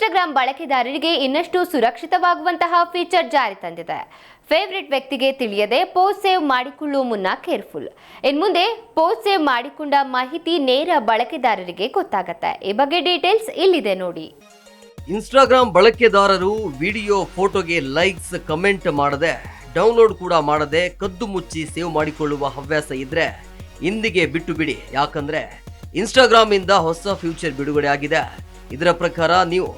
Instagram ಬಳಕೆದಾರರಿಗೆ ಇನ್ನಷ್ಟು ಸುರಕ್ಷಿತವಾಗುವಂತಹ feature ಜಾರಿ ತಂದಿದೆ. ಫೇವ್ರೆಟ್ ವ್ಯಕ್ತಿಗೆ ತಿಳಿಯದೆ ಪೋಸ್ಟ್ ಸೇವ್ ಮಾಡಿಕೊಳ್ಳುವ ಮುನ್ನ ಕೇರ್ಫುಲ್ ಇನ್ಮುಂದೆ ಪೋಸ್ಟ್ ಸೇವ್ ಮಾಡಿಕೊಂಡ ಮಾಹಿತಿ ನೇರ ಬಳಕೆದಾರರಿಗೆ ಗೊತ್ತಾಗತ್ತೆ. ಈ ಬಗ್ಗೆ ಡೀಟೇಲ್ಸ್ ಇಲ್ಲಿದೆ ನೋಡಿ. ಇನ್ಸ್ಟಾಗ್ರಾಮ್ ಬಳಕೆದಾರರು ವಿಡಿಯೋ, ಫೋಟೋಗೆ ಲೈಕ್ಸ್ ಕಮೆಂಟ್ ಮಾಡದೆ ಡೌನ್ಲೋಡ್ ಕೂಡ ಮಾಡದೆ ಕದ್ದು ಮುಚ್ಚಿ ಸೇವ್ ಮಾಡಿಕೊಳ್ಳುವ ಹವ್ಯಾಸ ಇದ್ರೆ ಇಂದಿಗೆ ಬಿಟ್ಟು ಬಿಡಿ. ಯಾಕಂದ್ರೆ ಇನ್ಸ್ಟಾಗ್ರಾಮ್ ಇಂದ ಹೊಸ ಫ್ಯೂಚರ್ ಬಿಡುಗಡೆ ಆಗಿದೆ. ಇದರ ಪ್ರಕಾರ ನೀವು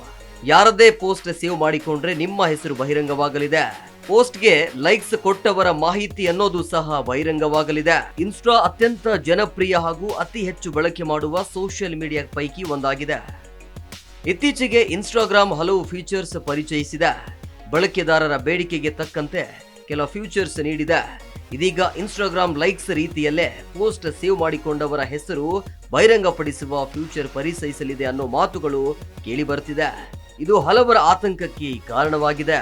ಯಾರದೇ ಪೋಸ್ಟ್ ಸೇವ್ ಮಾಡಿಕೊಂಡ್ರೆ ನಿಮ್ಮ ಹೆಸರು ಬಹಿರಂಗವಾಗಲಿದೆ. ಪೋಸ್ಟ್ಗೆ ಲೈಕ್ಸ್ ಕೊಟ್ಟವರ ಮಾಹಿತಿ ಅನ್ನೋದು ಸಹ ಬಹಿರಂಗವಾಗಲಿದೆ. ಇನ್ಸ್ಟಾ ಅತ್ಯಂತ ಜನಪ್ರಿಯ ಹಾಗೂ ಅತಿ ಹೆಚ್ಚು ಬಳಕೆ ಮಾಡುವ ಸೋಷಿಯಲ್ ಮೀಡಿಯಾ ಪೈಕಿ ಒಂದಾಗಿದೆ. ಇತ್ತೀಚೆಗೆ ಇನ್ಸ್ಟಾಗ್ರಾಮ್ ಹಲವು ಫೀಚರ್ಸ್ ಪರಿಚಯಿಸಿದೆ. ಬಳಕೆದಾರರ ಬೇಡಿಕೆಗೆ ತಕ್ಕಂತೆ ಕೆಲ ಫೀಚರ್ಸ್ ನೀಡಿದೆ. ಇದೀಗ ಇನ್ಸ್ಟಾಗ್ರಾಮ್ ಲೈಕ್ಸ್ ರೀತಿಯಲ್ಲೇ ಪೋಸ್ಟ್ ಸೇವ್ ಮಾಡಿಕೊಂಡವರ ಹೆಸರು ಬಹಿರಂಗಪಡಿಸುವ ಫ್ಯೂಚರ್ ಪರಿಚಯಿಸಲಿದೆ ಅನ್ನೋ ಮಾತುಗಳು ಕೇಳಿ ಬರ್ತಿದೆ. ಇದು ಹಲವರ ಆತಂಕಕ್ಕೆ ಕಾರಣವಾಗಿದೆ.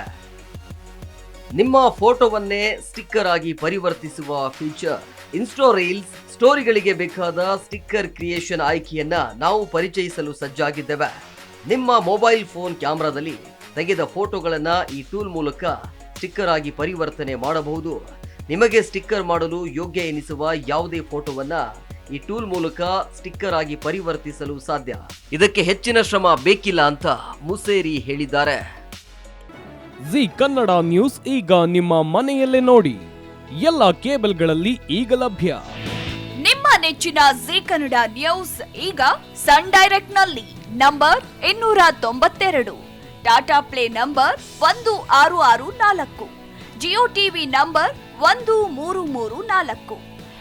ನಿಮ್ಮ ಫೋಟೋವನ್ನೇ ಸ್ಟಿಕ್ಕರ್ ಆಗಿ ಪರಿವರ್ತಿಸುವ ಫೀಚರ್ ಇನ್ಸ್ಟೋ ರೀಲ್ಸ್ ಸ್ಟೋರಿಗಳಿಗೆ ಬೇಕಾದ ಸ್ಟಿಕ್ಕರ್ ಕ್ರಿಯೇಷನ್ ಆಯ್ಕೆಯನ್ನ ನಾವು ಪರಿಚಯಿಸಲು ಸಜ್ಜಾಗಿದ್ದೇವೆ. ನಿಮ್ಮ ಮೊಬೈಲ್ ಫೋನ್ ಕ್ಯಾಮ್ರಾದಲ್ಲಿ ತೆಗೆದ ಫೋಟೋಗಳನ್ನ ಈ ಟೂಲ್ ಮೂಲಕ ಸ್ಟಿಕ್ಕರ್ ಆಗಿ ಪರಿವರ್ತನೆ ಮಾಡಬಹುದು. ನಿಮಗೆ ಸ್ಟಿಕ್ಕರ್ ಮಾಡಲು ಯೋಗ್ಯ ಎನಿಸುವ ಯಾವುದೇ ಫೋಟೋವನ್ನ ಈ ಟೂಲ್ ಮೂಲಕ ಸ್ಟಿಕ್ಕರ್ ಆಗಿ ಪರಿವರ್ತಿಸಲು ಸಾಧ್ಯ. ಇದಕ್ಕೆ ಹೆಚ್ಚಿನ ಶ್ರಮ ಬೇಕಿಲ್ಲ ಅಂತ ಮುಸೇರಿ ಹೇಳಿದ್ದಾರೆ. ಜಿ ಕನ್ನಡ ನ್ಯೂಸ್ ಈಗ ನಿಮ್ಮ ಮನೆಯಲ್ಲೇ ನೋಡಿ. ಎಲ್ಲ ಕೇಬಲ್ಗಳಲ್ಲಿ ಈಗ ಲಭ್ಯ. ನಿಮ್ಮ ನೆಚ್ಚಿನ ಜಿ ಕನ್ನಡ ನ್ಯೂಸ್ ಈಗ ಸನ್ ಡೈರೆಕ್ಟ್ನಲ್ಲಿ ನಂಬರ್ ಇನ್ನೂರ ತೊಂಬತ್ತೆರಡು ಟಾಟಾ ಪ್ಲೇ ನಂಬರ್ ಒಂದು ಆರು ಆರು ನಾಲ್ಕು ಜಿಯೋ ಟಿವಿ ನಂಬರ್ ಒಂದು ಮೂರು ಮೂರು ನಾಲ್ಕು.